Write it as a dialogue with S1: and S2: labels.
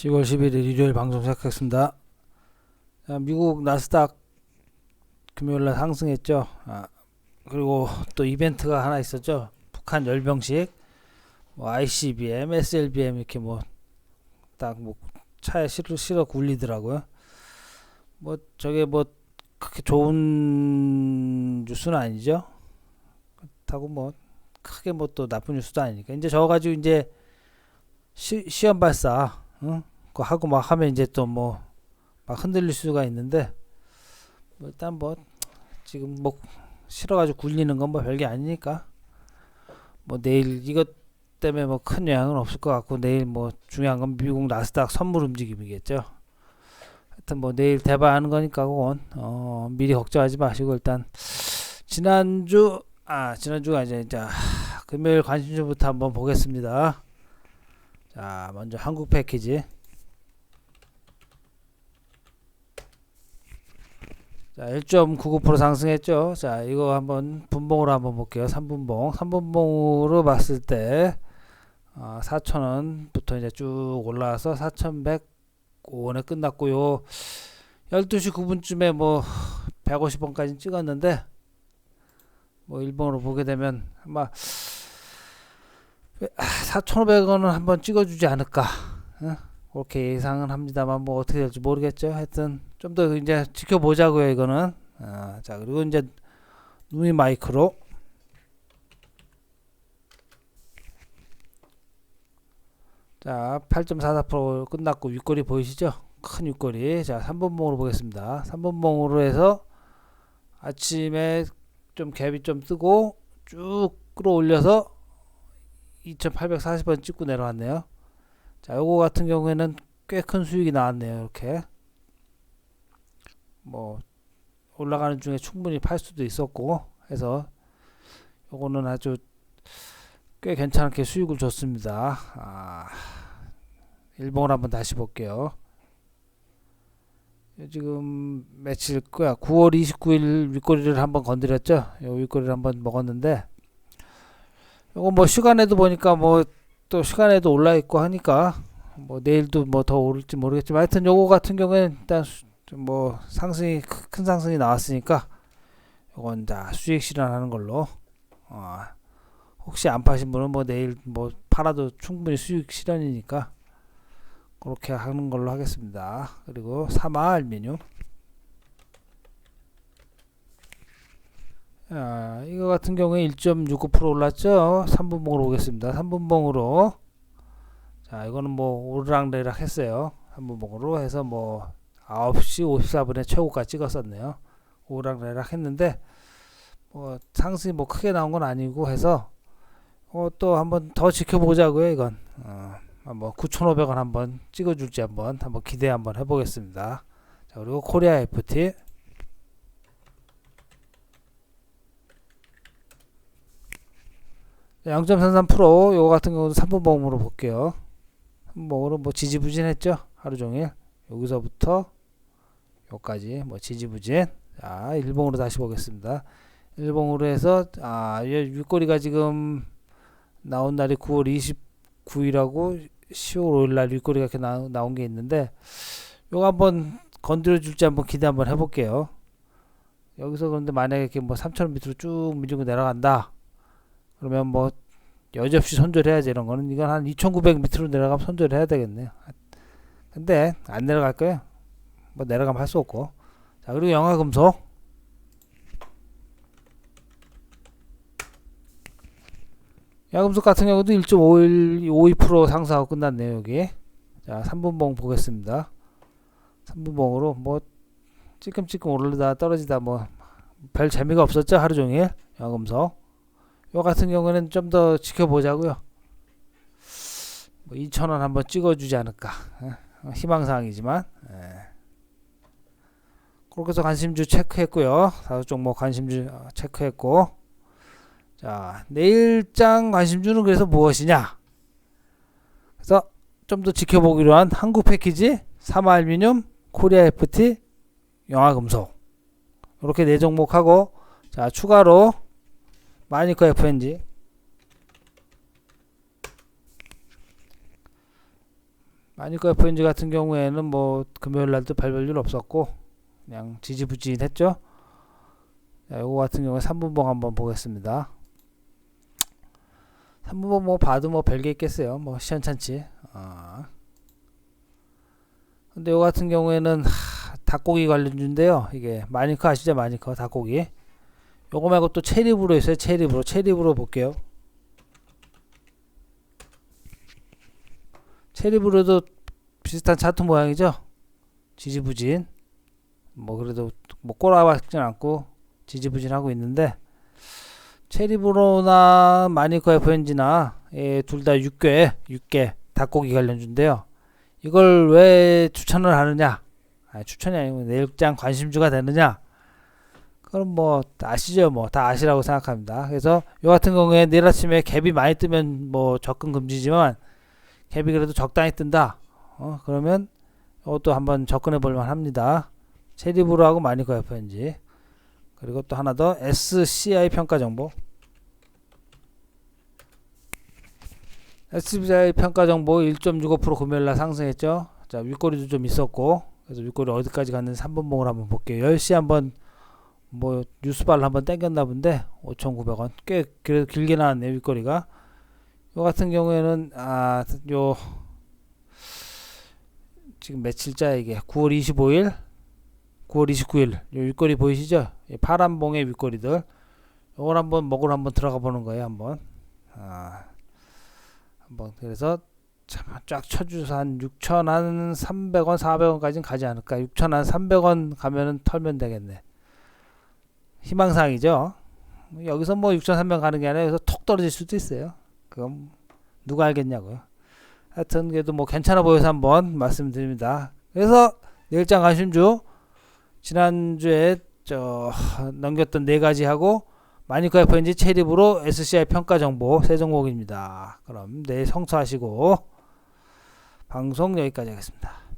S1: 10월 11일 일요일 방송 시작하겠습니다. 자, 미국 나스닥 금요일날 상승했죠. 아, 그리고 또 이벤트가 하나 있었죠. 북한 열병식, 뭐 ICBM, SLBM 이렇게 뭐딱뭐 차에 실어, 실어 굴리더라고요. 뭐 저게 뭐 그렇게 좋은 뉴스는 아니죠. 그렇다고 뭐 크게 뭐 또 나쁜 뉴스도 아니니까 이제 저거 가지고 이제 시, 시험 발사 응? 그거 하고 막 하면 이제 또 뭐 막 흔들릴 수가 있는데 뭐 일단 뭐 지금 뭐 싫어가지고 굴리는 건 뭐 별게 아니니까 뭐 내일 이것 때문에 뭐 큰 영향은 없을 것 같고 내일 뭐 중요한 건 미국 나스닥 선물 움직임이겠죠. 하여튼 뭐 내일 대박하는 거니까 그건 어 미리 걱정하지 마시고 일단 지난주 아 지난주가 이제 자 금요일 관심주부터 한번 보겠습니다. 자, 먼저 한국 패키지. 자, 1.99% 상승했죠. 자, 이거 한번 분봉으로 한번 볼게요. 3분봉. 3분봉으로 봤을 때 아, 4,000원부터 이제 쭉 올라와서 4,105원에 끝났고요. 12시 9분쯤에 뭐 150원까지 찍었는데 뭐 일봉으로 보게 되면 아마 4,500원은 한번 찍어주지 않을까. 어? 그렇게 예상은 합니다만 뭐 어떻게 될지 모르겠죠. 하여튼 좀 더 이제 지켜보자고요. 이거는. 아, 자 그리고 이제 누이 마이크로. 자 8.44% 끝났고 윗꼬리 보이시죠? 큰 윗꼬리. 자 3분봉으로 보겠습니다. 3분봉으로 해서 아침에 좀 갭이 좀 뜨고 쭉 끌어올려서 2840원 찍고 내려왔네요. 자, 요거 같은 경우에는 꽤 큰 수익이 나왔네요. 이렇게. 뭐 올라가는 중에 충분히 팔 수도 있었고 해서 요거는 아주 꽤 괜찮게 수익을 줬습니다. 아, 일봉을 한번 다시 볼게요. 지금 며칠 거야? 9월 29일 윗꼬리를 한번 건드렸죠. 요 윗꼬리를 한번 먹었는데 요거 뭐 시간에도 보니까 뭐 또 시간에도 올라 있고 하니까 뭐 내일도 뭐 더 오를지 모르겠지만 하여튼 요거 같은 경우에는 일단 좀뭐 상승이 큰 상승이 나왔으니까 요건 다 수익 실현하는 걸로 어 혹시 안 파신 분은 뭐 내일 뭐 팔아도 충분히 수익 실현이니까 그렇게 하는 걸로 하겠습니다. 그리고 사마 알미늄 아, 이거 같은 경우에 1.69% 올랐죠. 3분봉으로 오겠습니다. 3분봉으로. 자, 이거는 뭐 오르락내락 했어요. 3분봉으로 해서 뭐 9시 54분에 최고가 찍었었네요. 오르락내락 했는데 뭐 상승이 뭐 크게 나온 건 아니고 해서 어, 또 한번 더 지켜보자고요, 이건. 어, 뭐 9,500원 한번 찍어줄지 한번 한번 기대 한번 해보겠습니다. 자, 그리고 코리아 FT 0.33% 요거 같은 경우는 3분봉으로 볼게요. 3분봉으로 뭐 지지부진했죠. 하루 종일. 여기서부터 여기까지 뭐 지지부진. 자, 일봉으로 다시 보겠습니다. 일봉으로 해서 아, 윗꼬리가 지금 나온 날이 9월 29일하고 10월 5일 날 윗꼬리가 이렇게 나, 나온 게 있는데 요거 한번 건드려 줄지 한번 기대 한번 해 볼게요. 여기서 그런데 만약에 이렇게 뭐 3,000원 밑으로 쭉 밀고 내려간다. 그러면 뭐 여지없이 손절해야지 이런 거는 이건 한 2,900 밑으로 내려가면 손절해야 되겠네요. 근데 안 내려갈 거예요. 뭐 내려가면 할 수 없고. 자 그리고 영화금속 야금속 같은 경우도 1.51 52% 상승하고 끝났네요 여기. 자 3분봉 보겠습니다. 3분봉으로 뭐 찔끔찔끔 오르다 떨어지다 뭐 별 재미가 없었죠 하루 종일 야금속. 요 같은 경우는 좀 더 지켜보자고요. 뭐 2,000원 한번 찍어주지 않을까. 어, 희망사항이지만. 예. 그렇게 해서 관심주 체크했고요. 다섯 종목 관심주 어, 체크했고. 자, 내일장 관심주는 그래서 무엇이냐? 그래서 좀 더 지켜보기로 한 한국 패키지, 사마알미늄, 코리아 FT, 영화금속. 이렇게 네 종목하고, 자, 추가로 마니커 FNG 마니커 FNG 같은 경우에는 뭐 금요일 날도 별 별일 없었고 그냥 지지부진 했죠. 자, 요거 같은 경우에 3분봉 한번 보겠습니다. 3분봉 뭐 봐도 뭐 별게 있겠어요. 뭐 시원찮지. 아. 근데 요 같은 경우에는 하, 닭고기 관련주인데요. 이게 마니커 아시죠? 마니커 닭고기. 요거 말고 또 체리브로 있어요. 체리브로. 체리브로 볼게요. 체리브로도 비슷한 차트 모양이죠. 지지부진. 뭐 그래도 뭐 꼬라박진 않고 지지부진 하고 있는데 체리브로나 마니커 FNG나 예, 둘다 6개, 6개 닭고기 관련주인데요. 이걸 왜 추천을 하느냐? 아, 추천이 아니고 내일장 관심주가 되느냐? 그럼 뭐 아시죠? 뭐 다 아시라고 생각합니다. 그래서 요 같은 경우에 내일 아침에 갭이 많이 뜨면 뭐 접근 금지지만 갭이 그래도 적당히 뜬다. 어, 그러면 이것도 한번 접근해 볼만 합니다. 체리브로하고 마니커 FNG. 그리고 또 하나 더 SCI 평가 정보. SCI 평가 정보 1.65% 금요일날 상승했죠. 자 윗꼬리도 좀 있었고 그래서 윗꼬리 어디까지 갔는지 3분봉을 한번 볼게요. 10시 한번 뭐 뉴스발을 한번 땡겼나 본데 5,900원 꽤 그래도 길게 나왔네요 윗꼬리가. 요 같은 경우에는 아 요 지금 며칠자 이게 9월 25일 9월 29일 요 윗꼬리 보이시죠? 이 파란 봉의 윗꼬리들. 요걸 한번 먹으러 한번 들어가 보는 거예요 한번. 아 한번 그래서 참쫙 쳐주서 한 6천 한 300원 400원까지는 가지 않을까. 6천 한 300원 가면은 털면 되겠네 희망사항이죠 여기서 뭐 6,300원 가는 게 아니라 여기서 톡 떨어질 수도 있어요 그럼 누가 알겠냐고요 하여튼 그래도 뭐 괜찮아 보여서 한번 말씀드립니다 그래서 내일장 관심주 지난주에 저 넘겼던 네 가지 하고 마니커 FNG 체립으로 SCI 평가 정보 세 종목입니다. 그럼 내일 성투하시고 방송 여기까지 하겠습니다.